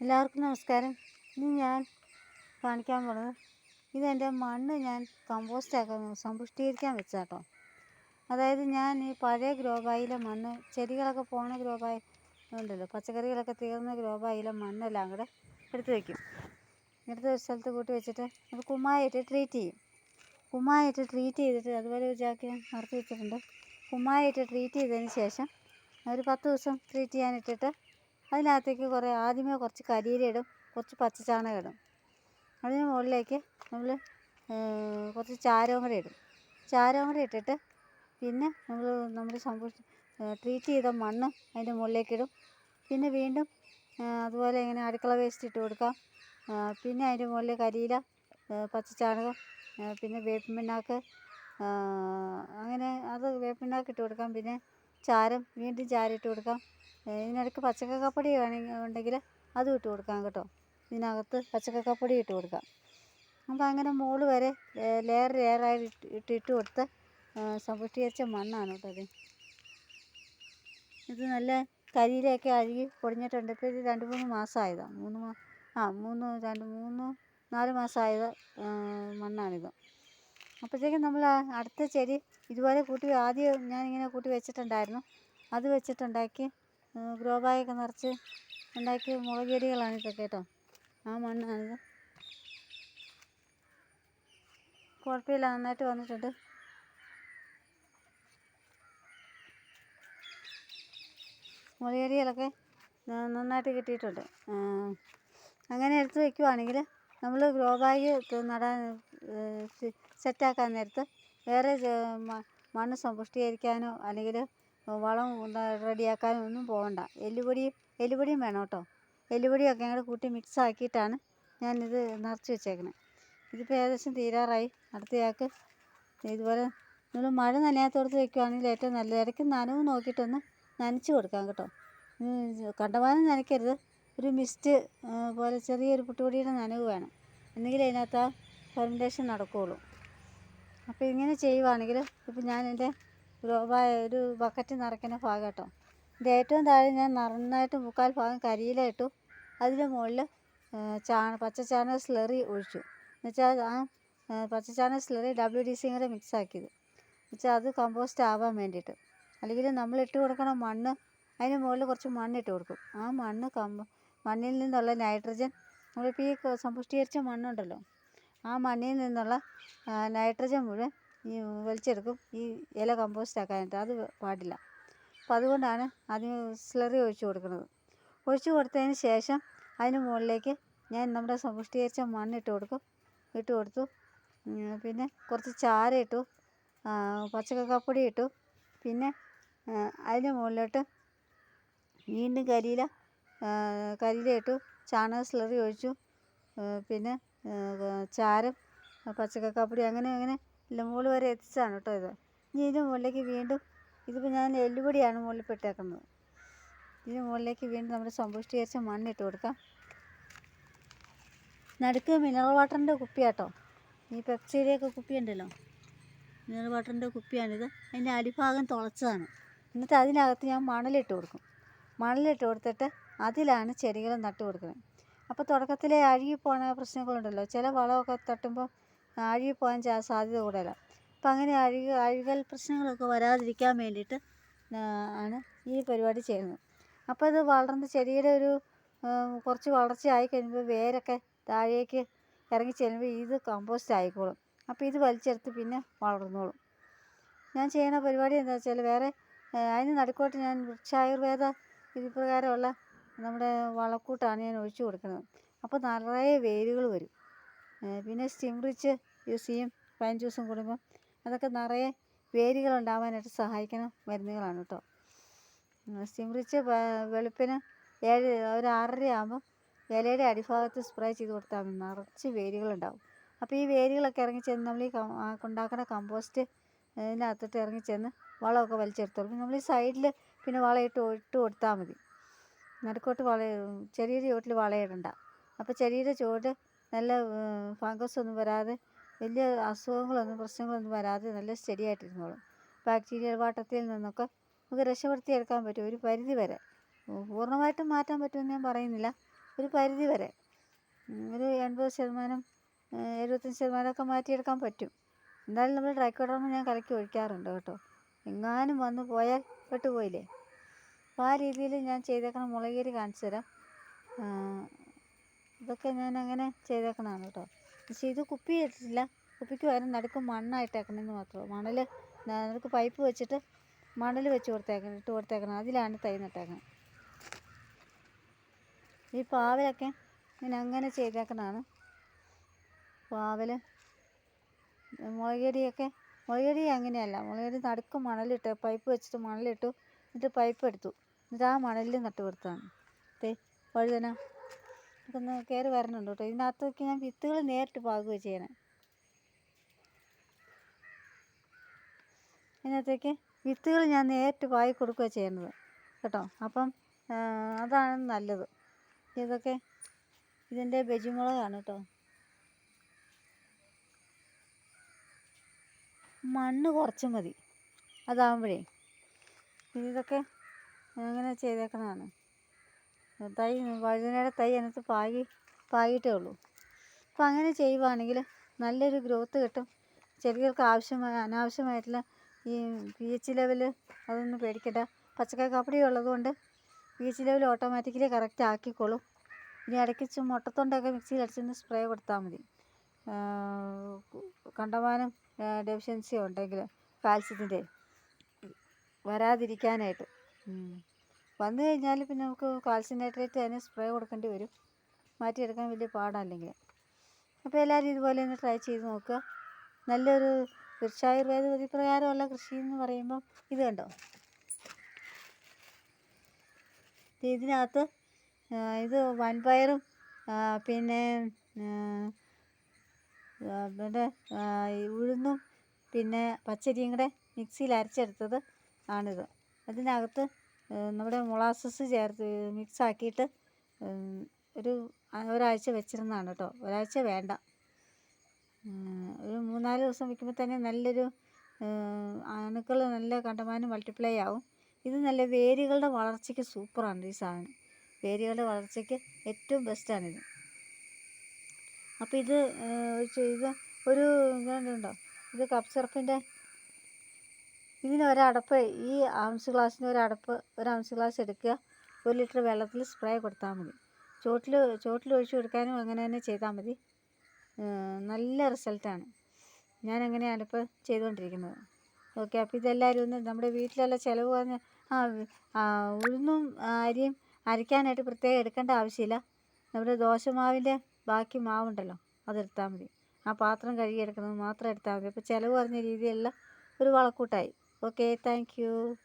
എല്ലാവർക്കും നമസ്കാരം. ഇന്ന് ഞാൻ കാണിക്കാൻ പോണത് ഇതെന്റെ മണ്ണ് ഞാൻ കമ്പോസ്റ്റാക്കാൻ സമ്പുഷ്ടീകരിക്കാൻ വെച്ചാട്ടോ. അതായത് ഞാൻ ഈ പഴയ ഗ്രോബായിലെ മണ്ണ് ചെടികളൊക്കെ പോണ ഗ്രോബായി ഉണ്ടല്ലോ പച്ചക്കറികളൊക്കെ തീർന്ന ഗ്രോബായിലെ മണ്ണെല്ലാം കൂടെ എടുത്ത് വയ്ക്കും എടുത്ത് ഒരു സ്ഥലത്ത് കൂട്ടി വെച്ചിട്ട് അത് കുമ്മായിട്ട് ട്രീറ്റ് ചെയ്യും. കുമ്മായിട്ട് ട്രീറ്റ് ചെയ്തിട്ട് അതുപോലെ ഒരു ചാക്ക് നിറച്ച് വെച്ചിട്ടുണ്ട്. കുമ്മായിട്ട് ട്രീറ്റ് ചെയ്തതിന് ശേഷം ഒരു പത്ത് ദിവസം ട്രീറ്റ് ചെയ്യാനിട്ടിട്ട് അതിനകത്തേക്ക് കുറേ ആദ്യമേ കുറച്ച് കരിയില ഇടും കുറച്ച് പച്ചച്ചാണകം ഇടും. അതിന് മുകളിലേക്ക് നമ്മൾ കുറച്ച് ചാരവും കൂടെ ഇടും. ചാരവും കൂടെ ഇട്ടിട്ട് പിന്നെ നമ്മൾ നമ്മൾ സംഭവ ട്രീറ്റ് ചെയ്ത മണ്ണ് അതിന്റെ മുകളിലേക്ക് ഇടും. പിന്നെ വീണ്ടും അതുപോലെ ഇങ്ങനെ അടുക്കള വേസ്റ്റ് ഇട്ട് കൊടുക്കാം. പിന്നെ അതിന്റെ മുകളിൽ കരിയില പച്ചച്ചാണകം പിന്നെ വേപ്പിൻ പിണ്ണാക്ക് അങ്ങനെ അത് വേപ്പിൻ പിണ്ണാക്ക് ഇട്ട് കൊടുക്കാം. പിന്നെ ചാരം വീണ്ടും ചാരം ഇട്ട് കൊടുക്കാം. ഇതിനിടയ്ക്ക് പച്ചക്കക്കപ്പൊടി വേണമെങ്കിൽ ഉണ്ടെങ്കിൽ അതും ഇട്ട് കൊടുക്കാം കേട്ടോ. ഇതിനകത്ത് പച്ചക്കക്കപ്പൊടി ഇട്ട് കൊടുക്കാം. അപ്പോൾ അങ്ങനെ മുകളിൽ വരെ ലെയർ ലെയറായിട്ട് ഇട്ട് ഇട്ട് കൊടുത്ത് സമ്പുഷ്ടീകരിച്ച മണ്ണാണ് കേട്ടോ ഇത്. ഇത് നല്ല കരിയിലൊക്കെ അഴുകി പൊടിഞ്ഞിട്ടുണ്ട്. ഇത് രണ്ട് മൂന്ന് മാസമായതാണ് മൂന്ന് മാ ആ മൂന്ന് രണ്ട് മൂന്ന് നാല് മാസമായത് മണ്ണാണിത്. അപ്പോഴത്തേക്കും നമ്മൾ അടുത്ത ചെടി ഇതുപോലെ കൂട്ടി ആദ്യം ഞാനിങ്ങനെ കൂട്ടി വെച്ചിട്ടുണ്ടായിരുന്നു. അത് വെച്ചിട്ടുണ്ടാക്കി ഗ്രോ ബാഗൊക്കെ നിറച്ച് ഉണ്ടാക്കിയ മുളക് ചെടികളാണ് ഇതൊക്കെ കേട്ടോ. ആ മണ്ണാണിത് കുഴപ്പമില്ല നന്നായിട്ട് വന്നിട്ടുണ്ട്. മുളക് നന്നായിട്ട് കിട്ടിയിട്ടുണ്ട്. അങ്ങനെ എടുത്ത് വയ്ക്കുവാണെങ്കിൽ നമ്മൾ ഗ്രോ ബാഗ് നടാൻ സെറ്റാക്കാൻ നേരത്ത് വേറെ മണ്ണ് സമ്പുഷ്ടീകരിക്കാനോ അല്ലെങ്കിൽ വളം റെഡിയാക്കാനോ ഒന്നും പോകണ്ട എല്ലുപൊടി എല്ലുപൊടിയും വേണം കേട്ടോ. എല്ലുപൊടിയൊക്കെ ഞങ്ങൾ കൂട്ടി മിക്സ് ആക്കിയിട്ടാണ് ഞാനിത് നിറച്ച് വെച്ചേക്കുന്നത് ഇതിപ്പോൾ ഏകദേശം തീരാറായി. അടുത്തയാൾക്ക് ഇതുപോലെ നിങ്ങൾ മഴ നനയാത്തോടത്ത് വെക്കുവാണെങ്കിൽ ഏറ്റവും നല്ലത്. ഇടയ്ക്ക് നനവ് നോക്കിയിട്ടൊന്ന് നനച്ച് കൊടുക്കാം കേട്ടോ. കണ്ടമാനം നനയ്ക്കരുത്. ഒരു മിസ്റ്റ് പോലെ ചെറിയൊരു പുട്ടുപൊടിയുടെ നനവ് വേണം. എന്നെങ്കിൽ അതിനകത്ത് ആ ഫെർമെന്റേഷൻ നടക്കുകയുള്ളൂ അപ്പോൾ ഇങ്ങനെ ചെയ്യുവാണെങ്കിൽ ഇപ്പോൾ ഞാൻ ഒരു ബക്കറ്റ് നിറയ്ക്കുന്ന ഭാഗം കേട്ടോ. ഇത് ഏറ്റവും താഴെ ഞാൻ നന്നായിട്ട് മുക്കാൽ ഭാഗം കരിയില ഇട്ടു. അതിന് മുകളിൽ ചാണ ചാണക സ്ലറി ഒഴിച്ചു. എന്നുവെച്ചാൽ ആ പച്ചച്ചാണക സ്ലറി ഡബ്ല്യു ഡി സിയും കൂടെ മിക്സ് ആക്കിയത്. എന്നുവെച്ചാൽ അത് കമ്പോസ്റ്റ് ആവാൻ വേണ്ടിയിട്ട്. അല്ലെങ്കിൽ നമ്മൾ ഇട്ട് കൊടുക്കണ മണ്ണ് അതിന് മുകളിൽ കുറച്ച് മണ്ണിട്ട് കൊടുക്കും. ആ മണ്ണ് മണ്ണിൽ നിന്നുള്ള നൈട്രജൻ നമ്മളിപ്പോൾ ഈ സമ്പുഷ്ടീകരിച്ച മണ്ണുണ്ടല്ലോ. ആ മണ്ണിൽ നിന്നുള്ള നൈട്രജൻ മുഴുവൻ ഈ വലിച്ചെടുക്കും. ഈ ഇല കമ്പോസ്റ്റ് ആക്കാനായിട്ട് അത് പാടില്ല. അപ്പം അതുകൊണ്ടാണ് അതിന് സ്ലറി ഒഴിച്ച് കൊടുക്കുന്നത്. ഒഴിച്ച് കൊടുത്തതിന് ശേഷം അതിന് മുകളിലേക്ക് ഞാൻ നമ്മുടെ സമ്പുഷ്ടീകരിച്ച മണ്ണിട്ട് കൊടുക്കും. ഇട്ട് കൊടുത്തു. പിന്നെ കുറച്ച് ചാരം ഇട്ടു. പച്ചക്കക്കപ്പൊടി ഇട്ടു. പിന്നെ അതിന് മുകളിലോട്ട് വീണ്ടും കരിയില കരിയില ഇട്ടു. ചാണക സ്ലറി ഒഴിച്ചു. പിന്നെ ചാരം പച്ചക്കപ്പൊടി അങ്ങനെ അങ്ങനെ മുകളിൽ വരെ എത്തിച്ചതാണ് കേട്ടോ ഇത്. ഇനി ഇതിന് മുകളിലേക്ക് വീണ്ടും ഇതിപ്പോൾ ഞാൻ എല്ലുപൊടിയാണ് മുകളിൽ പെട്ടേക്കുന്നത്. ഇതിന് മുകളിലേക്ക് വീണ്ടും നമ്മുടെ സമ്പുഷ്ടീകരിച്ച മണ്ണിട്ട് കൊടുക്കാം. നടുക്ക് മിനറൽ വാട്ടറിന്റെ കുപ്പിയാട്ടോ. ഈ പെപ്സിയുടെയൊക്കെ കുപ്പി ഉണ്ടല്ലോ മിനറൽ വാട്ടറിന്റെ കുപ്പിയാണിത്. അതിന്റെ അടിഭാഗം തുളച്ചതാണ്. എന്നിട്ട് അതിനകത്ത് ഞാൻ മണലിട്ട് കൊടുക്കും. മണലിട്ട് കൊടുത്തിട്ട് അതിലാണ് ചെടികൾ നട്ടു കൊടുക്കുന്നത്. അപ്പോൾ തുടക്കത്തിലെ അഴുകി പോണ പ്രശ്നങ്ങളുണ്ടല്ലോ. ചില വളമൊക്കെ തട്ടുമ്പോൾ അഴുകി പോകാൻ സാധ്യത കൂടുതലാണ് അപ്പം അങ്ങനെ അഴുകി അഴുകൽ പ്രശ്നങ്ങളൊക്കെ വരാതിരിക്കാൻ വേണ്ടിയിട്ട് ആണ് ഈ പരിപാടി ചെയ്യുന്നത്. അപ്പോൾ ഇത് വളർന്ന് ചെടിയുടെ ഒരു കുറച്ച് വളർച്ചയായി കഴിയുമ്പോൾ വേരൊക്കെ താഴേക്ക് ഇറങ്ങി ചെല്ലുമ്പോൾ ഇത് കമ്പോസ്റ്റ് ആയിക്കോളും. അപ്പോൾ ഇത് വലിച്ചെടുത്ത് പിന്നെ വളർന്നോളും. ഞാൻ ചെയ്യുന്ന പരിപാടി എന്താ വെച്ചാൽ വേറെ അതിന് നടുക്കോട്ട് ഞാൻ വൃക്ഷായുർവേദ ഇത് പ്രകാരമുള്ള നമ്മുടെ വളക്കൂട്ടാണ് ഞാൻ ഒഴിച്ചു കൊടുക്കുന്നത്. അപ്പോൾ നിറയെ വേരുകൾ വരും. പിന്നെ സ്റ്റിംബ്രിച്ച് യൂസ് ചെയ്യും പൈൻ ജ്യൂസും കൂടുമ്പം അതൊക്കെ നിറയെ വേരുകൾ ഉണ്ടാവാനായിട്ട് സഹായിക്കുന്ന മരുന്നുകളാണ് കേട്ടോ സിമ്രിച്ച് വെളുപ്പിന് ഏഴ് ഒരു ആറര ആകുമ്പം ഇലയുടെ അടിഭാഗത്ത് സ്പ്രേ ചെയ്ത് കൊടുത്താൽ മതി. നിറച്ച് വേരുകളുണ്ടാവും അപ്പോൾ ഈ വേരുകളൊക്കെ ഇറങ്ങി ചെന്ന് നമ്മൾ ഈ ഉണ്ടാക്കുന്ന കമ്പോസ്റ്റ് ഇതിനകത്തിട്ട് ഇറങ്ങി ചെന്ന് വളമൊക്കെ വലിച്ചെടുത്തോളും നമ്മൾ ഈ സൈഡിൽ പിന്നെ വളയിട്ട് ഇട്ട് കൊടുത്താൽ മതി. നടുക്കോട്ട് വള ചെറിയ ചുവട്ടിൽ വളയിടണ്ട. അപ്പോൾ ചെടിയുടെ ചുവട് നല്ല ഫംഗസ് ഒന്നും വരാതെ വലിയ അസുഖങ്ങളൊന്നും പ്രശ്നങ്ങളൊന്നും വരാതെ നല്ല സ്റ്റഡി ആയിട്ടിരുന്നോളും ബാക്ടീരിയൽ വാട്ടത്തിൽ നിന്നൊക്കെ നമുക്ക് രക്ഷപ്പെടുത്തിയെടുക്കാൻ പറ്റും ഒരു പരിധി വരെ. പൂർണമായിട്ടും മാറ്റാൻ പറ്റുമെന്ന് ഞാൻ പറയുന്നില്ല. ഒരു പരിധി വരെ. ഒരു എൺപത് ശതമാനം എഴുപത്തഞ്ച് ശതമാനമൊക്കെ മാറ്റിയെടുക്കാൻ പറ്റും. എന്തായാലും നമ്മൾ ട്രൈക്കോഡർമ ഞാൻ കലക്കി ഒഴിക്കാറുണ്ട് കേട്ടോ. എങ്ങാനും വന്നു പോയാൽ പെട്ടുപോയില്ലേ? അപ്പോൾ ആ രീതിയിൽ ഞാൻ ചെയ്തേക്കണ മുളകേരി കാണിച്ചു തരാം. ഇതൊക്കെ ഞാൻ അങ്ങനെ ചെയ്തേക്കണതാണ് കേട്ടോ. പക്ഷേ ഇത് കുപ്പി ഇട്ടിട്ടില്ല കുപ്പിക്ക് പകരം നടുക്ക് മണ്ണായിട്ടേക്കണമെന്ന് മാത്രമേ മണൽ നടുക്ക് പൈപ്പ് വെച്ചിട്ട് മണൽ വെച്ച് കൊടുത്തേക്കണം ഇട്ട് കൊടുത്തേക്കണം. അതിലാണ് തൈ നട്ടേക്കണം. ഈ പാവലൊക്കെ ഞാൻ അങ്ങനെ ചെയ്തേക്കണതാണ്. പാവൽ മുളകടിയൊക്കെ മുളകടി അങ്ങനെയല്ല. മുളകടി നടുക്ക് മണലിട്ട് പൈപ്പ് വെച്ചിട്ട് മണലിട്ടു എന്നിട്ട് പൈപ്പ് എടുത്തു. എന്നിട്ട് ആ മണലിൽ നട്ടു കൊടുത്തതാണ് തേ വഴുതന. ഇതൊക്കെ ഒന്ന് കയറി വരണുണ്ട് കേട്ടോ. ഇതിനകത്തൊക്കെ ഞാൻ വിത്തുകൾ നേരിട്ട് പാകുകയാണ് ചെയ്യണേ. ഇതിനകത്തേക്ക് വിത്തുകൾ ഞാൻ നേരിട്ട് പാകി കൊടുക്കുകയാണ് ചെയ്യുന്നത് കേട്ടോ. അപ്പം അതാണ് നല്ലത്. ഇതൊക്കെ ഇതിന്റെ ബജിമുളകാണ് കേട്ടോ. മണ്ണ് കുറച്ച് മതി. അതാകുമ്പോഴേ ഇതൊക്കെ അങ്ങനെ ചെയ്തേക്കണതാണ് തൈ വഴുതനയുടെ തൈ അതിനകത്ത് പാകി പാകിയിട്ടേ ഉള്ളൂ. അപ്പോൾ അങ്ങനെ ചെയ്യുവാണെങ്കിൽ നല്ലൊരു ഗ്രോത്ത് കിട്ടും. ചെടികൾക്ക് ആവശ്യമായ അനാവശ്യമായിട്ടുള്ള ഈ പി എച്ച് ലെവൽ അതൊന്നും പേടിക്കണ്ട. പച്ചക്കറി കാപ്പടി ഉള്ളതുകൊണ്ട് P H level automatically correct ആക്കിക്കോളും. ഇനി ഇടയ്ക്ക് മുട്ടത്തൊണ്ടൊക്കെ മിക്സിയിൽ അടിച്ചൊന്ന് സ്പ്രേ കൊടുത്താൽ മതി. കണ്ടമാനം ഡെഫിഷ്യൻസി ഉണ്ടെങ്കിൽ കാൽസ്യത്തിന്റെ വരാതിരിക്കാനായിട്ട്. വന്നു കഴിഞ്ഞാൽ പിന്നെ നമുക്ക് കാൽസ്യം അതിന് സ്പ്രേ കൊടുക്കേണ്ടി വരും. മാറ്റിയെടുക്കാൻ വലിയ പാടല്ലെങ്കിൽ അപ്പോൾ എല്ലാവരും ഇതുപോലെ ഒന്ന് ട്രൈ ചെയ്ത് നോക്കുക. നല്ലൊരു വൃക്ഷായുർവേദ വിധിപ്രകാരമുള്ള കൃഷി എന്ന് പറയുമ്പം ഇത് കണ്ടോ? ഇതിനകത്ത് ഇത് വൻപയറും പിന്നെ പിന്നെ ഉഴുന്നും പിന്നെ പച്ചരിയും കൂടെ മിക്സിയിൽ അരച്ചെടുത്തത് ആണിത്. അതിനകത്ത് നമ്മുടെ മൊളാസസ് ചേർത്ത് മിക്സ് ആക്കിയിട്ട് ഒരു ഒരാഴ്ച വെച്ചിരുന്നതാണ് കേട്ടോ. ഒരാഴ്ച വേണ്ട. ഒരു മൂന്നാൽ ദിവസം വെക്കുമ്പോൾ തന്നെ നല്ലൊരു അണുക്കൾ നല്ല കണ്ടമാനം മൾട്ടിപ്ലൈ ആവും. ഇത് നല്ല വേരുകളുടെ വളർച്ചയ്ക്ക് സൂപ്പറാണ് ഈ സാധനം. വേരുകളുടെ വളർച്ചയ്ക്ക് ഏറ്റവും ബെസ്റ്റാണിത് അപ്പോൾ ഇത്. ഇത് ഒരു ഇതുണ്ടോ? ഇത് കപ്പ് സിറപ്പിന്റെ ഇതിന് ഒരടപ്പ് ഈ ആംസ് ഗ്ലാസ്സിന് ഒരടപ്പ് ഒരു ആംസ് ഗ്ലാസ് എടുക്കുക. ഒരു ലിറ്റർ വെള്ളത്തിൽ സ്പ്രേ കൊടുത്താൽ മതി. ചോട്ടിൽ ചോട്ടിൽ ഒഴിച്ചു കൊടുക്കാനും അങ്ങനെ തന്നെ ചെയ്താൽ മതി. നല്ല റിസൾട്ടാണ് ഞാൻ അങ്ങനെയാണ് ഇപ്പോൾ ചെയ്തുകൊണ്ടിരിക്കുന്നത്. ഓക്കെ അപ്പോൾ ഇതെല്ലാവരും ഒന്ന് നമ്മുടെ വീട്ടിലുള്ള ചിലവ് പറഞ്ഞ ആ ഉഴുന്നും അരിയും അരയ്ക്കാനായിട്ട് പ്രത്യേകം എടുക്കേണ്ട ആവശ്യമില്ല. നമ്മുടെ ദോശമാവിന്റെ ബാക്കി മാവുണ്ടല്ലോ അതെടുത്താൽ മതി. ആ പാത്രം കഴുകിയെടുക്കുന്നത് മാത്രം എടുത്താൽ മതി. അപ്പോൾ ചിലവ് പറഞ്ഞ രീതിയിലുള്ള ഒരു വളക്കൂട്ടായി. Okay, thank you.